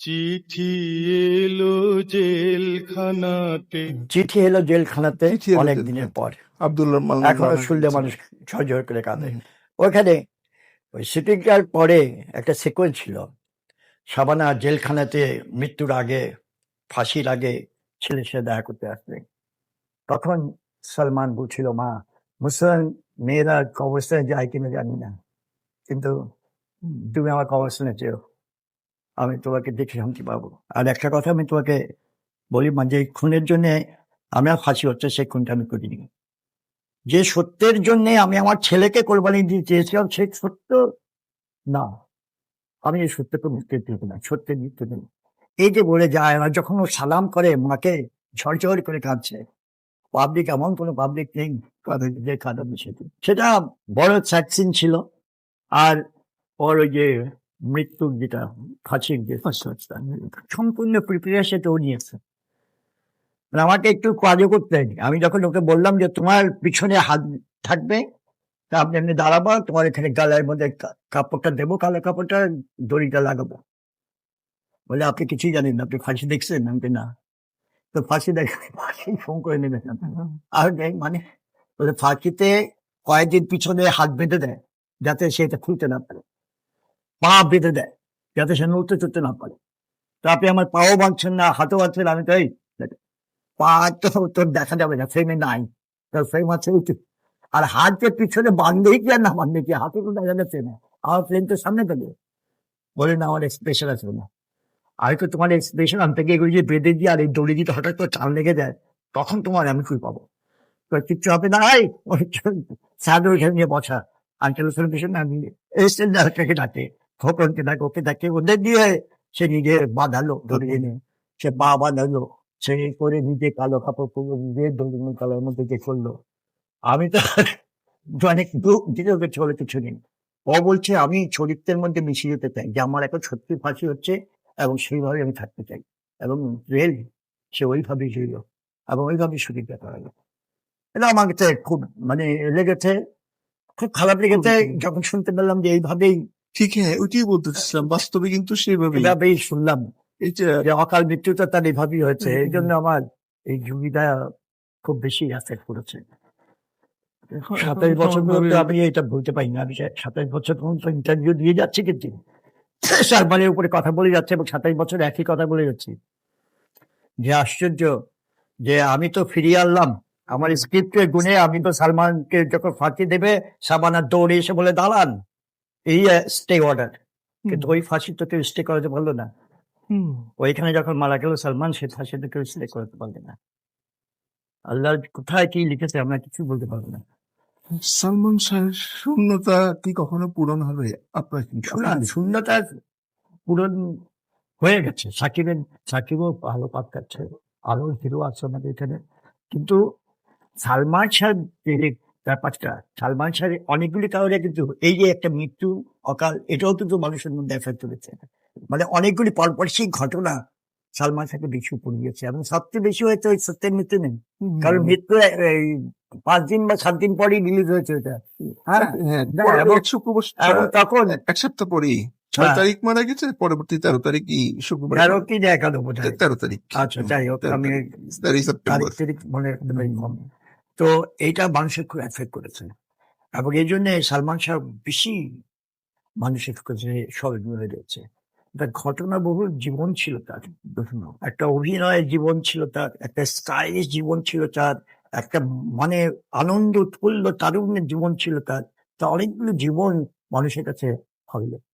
চিঠি এলো জেলখানাতে। চিঠি এলো জেলখানাতে অনেক দিনের পর। আব্দুল্লাহ এখনও শুনলে মানুষ ঝরঝর করে কাঁদে। ওখানে ওই শুটিংটার পরে একটা সিকোয়েন্স ছিল। শাবানা জেলখানাতে মৃত্যুর আগে ফাঁসির আগে ছেলের সাথে দেখা করতে আসবে। তখন সলমান বলছিল মা মুসলমান মেয়েরা কবরস্থানে যায় কিনা জানি না। কিন্তু তুমি আমার কবরস্থানে চেয়েও আমি তোমাকে দেখে শান্তি পাবো। আর একটা কথা আমি তোমাকে বলি মা যে খুনের জন্য আমার ফাঁসি হচ্ছে, সেই খুনটা আমি করিনি। যে সত্যের জন্য আমি আমার ছেলেকে কোরবানি দিতে চেয়েছিলাম সেই সত্য না। আমি এই সত্যকে মৃত্যু দেব না, সত্যের মৃত্যু দেব এই যে বলে যায় আর যখন ও সালাম করে, মাকে ঝরঝর করে কাঁদছে। পাবলিক, এমন কোনো পাবলিক নেই, কাঁদে- সেটা বড় স্যাক্সিন ছিল। আর ওর ওই যে মৃত্যুর যেটা ফাঁসির যে সম্পূর্ণ প্রিপারেশন তো ও নিয়েছে মানে আমাকে একটু কাজও করতে হয়নি। আমি যখন ওকে বললাম যে তোমার পিছনে হাত থাকবে তা আপনি এমনি দাঁড়াবো তোমার এখানে গালার মধ্যে কাপড়টা দেবো কালো কাপড়টা দড়িটা লাগাবো। বলে আপনি কিছুই জানেন না আপনি ফাঁসি দেখছেন? আমি না। তো ফাঁসি দেখ ফাঁসি ফোন করে নেবেন আর মানে বলে ফাঁসিতে কয়েকদিন পিছনে হাত বেঁধে দেয় যাতে সেটা খুলতে না পারে। পা বেঁধে দেয়, যাতে সে নড়তে চড়তে না পারে। তো আপনি আমার পাও বাঁধছেন না, হাতও বাঁধছেন আমি তাই পা তো তোর দেখা যাবে না ফ্রেমে নাই। তোর ফ্রেম আছে ওই তো। আর হাত যে পিছনে বাঁধলেই কি আর না বাঁধলে কি? হাতে তো দেখা যাচ্ছে না। আমার ফ্রেম তো সামনে পেলে বলে না, আমার এক্সপ্রেশন আছে না। আমি তো তোমার এক্সপ্রেশন আমি থেকে এগুলো যে বেঁধে দিয়ে আর এই দড়ি দিতে হঠাৎ করে টান লেগে যায়, তখন তোমার আমি খুঁজে পাবো? তো কিচ্ছু হবে না, এই ওইখানে নিয়ে বসা। আঙ্কেল সেলিব্রেশন আমি এসছেন ডাক্তারকে ডাকে। খোকনকে ডাকে ওকে ডাকে ওদের দিয়ে সে নিজে বাঁধালো ধরে এনে সে পা বাঁধালো সে করে নিজে কালো কাপড় পরে নিজে দোলন কালার মধ্যে যে করল আমি তো অনেক দুঃখ দিলে ওকে চলে কিছু নেই ও বলছে আমি চরিত্রের মধ্যে মিশিয়ে যেতে চাই যে আমার এখন সত্যি ফাঁসি হচ্ছে এবং সেইভাবে আমি থাকতে চাই এবং রেল সে ওইভাবেই ছিল এবং ওইভাবেই শুটিংটা করা গেল এটা আমার কাছে খুব মানে লেগেছে খুব খারাপ লেগেছে যখন শুনতে পেলাম যে এইভাবেই ঠিক হ্যাঁ ওইটাই বলতে চাচ্ছিলাম বাস্তবে কিন্তু সেভাবে এভাবেই শুনলাম। যে অকাল মৃত্যুটা তার এভাবেই হয়েছে। এই জন্য আমার এই ঝুঁকিটা খুব বেশি অ্যাফেক্ট করেছে। সাতাইশ বছর ধরে আমি এটা বলতে পারি না। আমি সাতাইশ বছর তখন তো ইন্টারভিউ দিয়ে যাচ্ছি কিন্তু সালমানের উপরে কথা বলে যাচ্ছে এবং সাতাইশ বছর একই কথা বলে যাচ্ছি। যে আশ্চর্য যে আমি তো ফিরিয়ে আনলাম। আমার স্ক্রিপ্টের গুণে আমি তো সালমানকে যখন ফাঁকি দেবে সাবানার দৌড়ে এসে বলে দাঁড়ান। এই স্টে অর্ডার কিন্তু ওই ফাঁসি তো কেউ স্টে করাতে পারল না। ওইখানে যখন মারা গেল সালমান সে ফাঁসিতে কেউ সিলেক্ট করতে পারবে না। আল্লাহ কোথায় কি লিখেছে আমরা কিছু বলতে পারব না। সালমান শাহের শূন্যতা কি কখনো পূরণ হবে? আপনার শূন্যতা পূরণ হয়ে গেছে। সাকিবের সাকিবও ভালো পাত কাটছে। আরও হিরো আছে আমাদের এখানে। কিন্তু সালমান শাহ যে ব্যাপারটা সালমান শাহের অনেকগুলি কারণে কিন্তু এই যে একটা মৃত্যু অকাল এটাও কিন্তু মানুষের মধ্যে এফেক্ট করেছে। মানে অনেকগুলি পরপরশিক ঘটনা সালমান শাহকে বেশি উপর গিয়েছে এবং সবচেয়ে বেশি হয়েছে ওই সত্যের মৃত্যু নেই কারণ মৃত্যু এই পাঁচ দিন বা সাত দিন পরেই রিলিজ হয়েছে ওটা হ্যাঁ? হ্যাঁ তখন এক সপ্তাহ পরেই ছয় হ্যাঁ। তারিখ মারা গেছে পরবর্তী তেরো তারিখ কি শুক্রবার। তেরো কি বোধ তেরো তারিখ। আচ্ছা যাই হোক আমি তারিখ। মনে। তো এইটা মানুষের খুব এফেক্ট করেছে। এবং এই জন্য সালমান শাহ বেশি মানুষের কাছে স্মরণীয় রয়েছে তার ঘটনা বহু জীবন ছিল তার একটা অভিনয়ের জীবন ছিল তার, একটা স্টাইলিশ জীবন ছিল তার, একটা মানে আনন্দ উৎফুল্ল তারুণ্যের জীবন ছিল তার, তা অনেকগুলো জীবন মানুষের কাছে হবে